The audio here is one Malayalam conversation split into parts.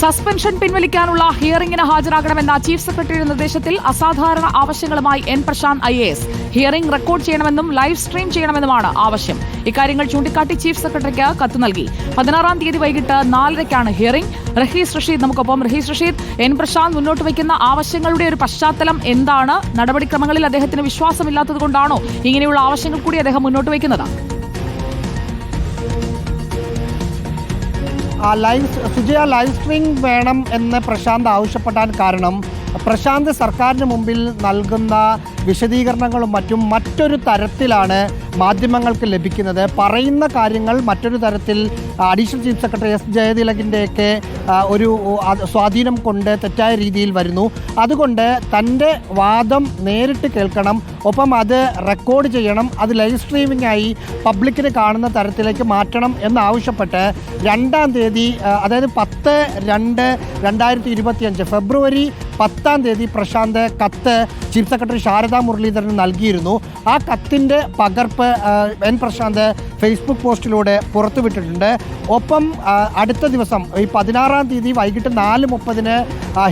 സസ്പെൻഷൻ പിൻവലിക്കാനുള്ള ഹിയറിംഗിന് ഹാജരാകണമെന്ന ചീഫ് സെക്രട്ടറിയുടെ നിർദ്ദേശത്തിൽ അസാധാരണ ആവശ്യങ്ങളുമായി N Prasanth I S. Hearing record ചെയ്യണമെന്നും ലൈവ് സ്ട്രീം ചെയ്യണമെന്നുമാണ് ആവശ്യം. ഇക്കാര്യങ്ങൾ ചൂണ്ടിക്കാട്ടി ചീഫ് സെക്രട്ടറിക്ക് കത്ത് നൽകി. പതിനാറാം തീയതി വൈകിട്ട് നാലരയ്ക്കാണ് ഹിയറിംഗ്. റഹീസ് റഷീദ് നമുക്കൊപ്പം. റഹീസ് റഷീദ് എൻ പ്രശാന്ത് മുന്നോട്ട് വയ്ക്കുന്ന ആവശ്യങ്ങളുടെ ഒരു പശ്ചാത്തലം എന്താണ്? നടപടിക്രമങ്ങളിൽ അദ്ദേഹത്തിന് വിശ്വാസമില്ലാത്തതുകൊണ്ടാണോ ഇങ്ങനെയുള്ള ആവശ്യങ്ങൾ കൂടി അദ്ദേഹം മുന്നോട്ട് വയ്ക്കുന്നത്? ലൈവ് സുജയ ലൈവ് സ്ട്രീം വേണം എന്ന് പ്രശാന്ത് ആവശ്യപ്പെട്ടാൻ കാരണം പ്രശാന്ത് സർക്കാരിന് മുമ്പിൽ നൽകുന്ന വിശദീകരണങ്ങളും മറ്റും മറ്റൊരു തരത്തിലാണ് മാധ്യമങ്ങൾക്ക് ലഭിക്കുന്നത്. പറയുന്ന കാര്യങ്ങൾ മറ്റൊരു തരത്തിൽ അഡീഷണൽ ചീഫ് സെക്രട്ടറി എസ് ജയതിലകിന്റെയൊക്കെ ഒരു സ്വാധീനം കൊണ്ട് തെറ്റായ രീതിയിൽ വരുന്നു. അതുകൊണ്ട് തന്റെ വാദം നേരിട്ട് കേൾക്കണം. ഒപ്പം അത് റെക്കോർഡ് ചെയ്യണം. അത് ലൈവ് സ്ട്രീമിംഗ് ആയി പബ്ലിക്കിന് കാണുന്ന തരത്തിലേക്ക് മാറ്റണം എന്നാവശ്യപ്പെട്ട് രണ്ടാം തീയതി അതായത് പത്ത് രണ്ട് രണ്ടായിരത്തി ഇരുപത്തിയഞ്ച് ഫെബ്രുവരി പത്താം തീയതി പ്രശാന്ത് കത്ത് ചീഫ് സെക്രട്ടറി ശാരദാ മുരളീധരന് നൽകിയിരുന്നു. ആ കത്തിന്റെ പകർപ്പ് എൻ പ്രശാന്ത് ഫേസ്ബുക്ക് പോസ്റ്റിലൂടെ പുറത്തുവിട്ടിട്ടുണ്ട്. ഒപ്പം അടുത്ത ദിവസം ഈ പതിനാറാം തീയതി വൈകിട്ട് നാല് മുപ്പതിന്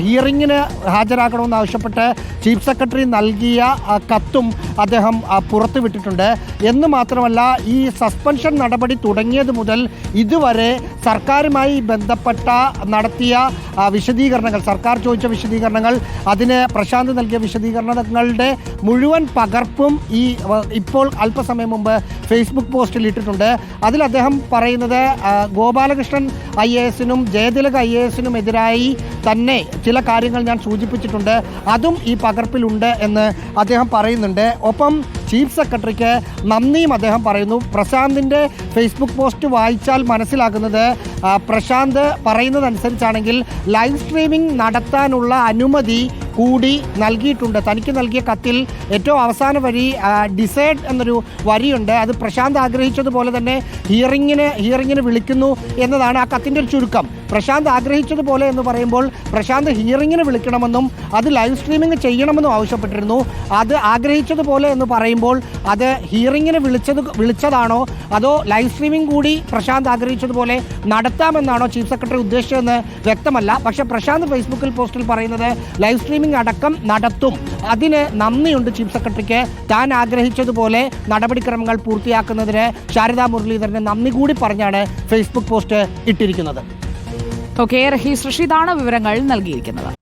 ഹിയറിങ്ങിന് ഹാജരാകണമെന്നാവശ്യപ്പെട്ട് ചീഫ് സെക്രട്ടറി നൽകിയ കത്തും അദ്ദേഹം പുറത്തുവിട്ടിട്ടുണ്ട്. എന്ന് മാത്രമല്ല ഈ സസ്പെൻഷൻ നടപടി തുടങ്ങിയത് മുതൽ ഇതുവരെ സർക്കാരുമായി ബന്ധപ്പെട്ട നടത്തിയ വിശദീകരണങ്ങൾ സർക്കാർ ചോദിച്ച വിശദീകരണങ്ങൾ അതിന് പ്രശാന്ത് നൽകിയ വിശദീകരണങ്ങളുടെ മുഴുവൻ പകർപ്പും ഈ ഇപ്പോൾ അല്പസമയം മുമ്പ് ഫേസ്ബുക്ക് പോസ്റ്റിൽ ഇട്ടിട്ടുണ്ട്. അതിൽ അദ്ദേഹം പറയുന്നത് ഗോപാലകൃഷ്ണൻ ഐ എ എസിനും ജയതിലക് ഐ എ എസിനും എതിരായി തന്നെ ചില കാര്യങ്ങൾ ഞാൻ സൂചിപ്പിച്ചിട്ടുണ്ട്. അതും ഈ പകർപ്പിലുണ്ട് എന്ന് അദ്ദേഹം പറയുന്നുണ്ട്. ഒപ്പം ചീഫ് സെക്രട്ടറിക്ക് നന്ദിയും അദ്ദേഹം പറയുന്നു. പ്രശാന്തിന്റെ ഫേസ്ബുക്ക് പോസ്റ്റ് വായിച്ചാൽ മനസ്സിലാകുന്നത് പ്രശാന്ത് പറയുന്നതനുസരിച്ചാണെങ്കിൽ ലൈവ് സ്ട്രീമിംഗ് നടത്താനുള്ള അനുമതി കൂടി നൽകിയിട്ടുണ്ട്. തനിക്ക് നൽകിയ കത്തിൽ ഏറ്റവും അവസാന വരി ഡിസൈഡ് എന്നൊരു വരിയുണ്ട്. അത് പ്രശാന്ത് ആഗ്രഹിച്ചതുപോലെ തന്നെ ഹിയറിങ്ങിന് ഹിയറിങ്ങിന് വിളിക്കുന്നു എന്നതാണ് ആ കത്തിന്റെ ഒരു ചുരുക്കം. പ്രശാന്ത് ആഗ്രഹിച്ചതുപോലെ എന്ന് പറയുമ്പോൾ പ്രശാന്ത് ഹിയറിങ്ങിന് വിളിക്കണമെന്നും അത് ലൈവ് സ്ട്രീമിംഗ് ചെയ്യണമെന്നും ആവശ്യപ്പെട്ടിരുന്നു. അത് ആഗ്രഹിച്ചതുപോലെ എന്ന് പറയുമ്പോൾ അത് ഹിയറിങ്ങിന് വിളിച്ചത് വിളിച്ചതാണോ? അതോ ലൈവ് സ്ട്രീമിംഗ് കൂടി പ്രശാന്ത് ആഗ്രഹിച്ചതുപോലെ നടത്താമെന്നാണോ ചീഫ് സെക്രട്ടറി ഉദ്ദേശിച്ചതെന്ന് വ്യക്തമല്ല. പക്ഷെ പ്രശാന്ത് ഫേസ്ബുക്കിൽ പോസ്റ്റിൽ പറയുന്നത് ലൈവ് സ്ട്രീമിംഗ് അടക്കം നടത്തും. അതിന് നന്ദിയുണ്ട് ചീഫ് സെക്രട്ടറിക്ക്. താൻ ആഗ്രഹിച്ചതുപോലെ നടപടിക്രമങ്ങൾ പൂർത്തിയാക്കുന്നതിന് ശാരദാ മുരളീധരന് നന്ദി കൂടി പറഞ്ഞാണ് ഫേസ്ബുക്ക് പോസ്റ്റ് ഇട്ടിരിക്കുന്നത്. ഓക്കെ റഹീസ് റഷീദാണ് വിവരങ്ങൾ നൽകിയിരിക്കുന്നത്.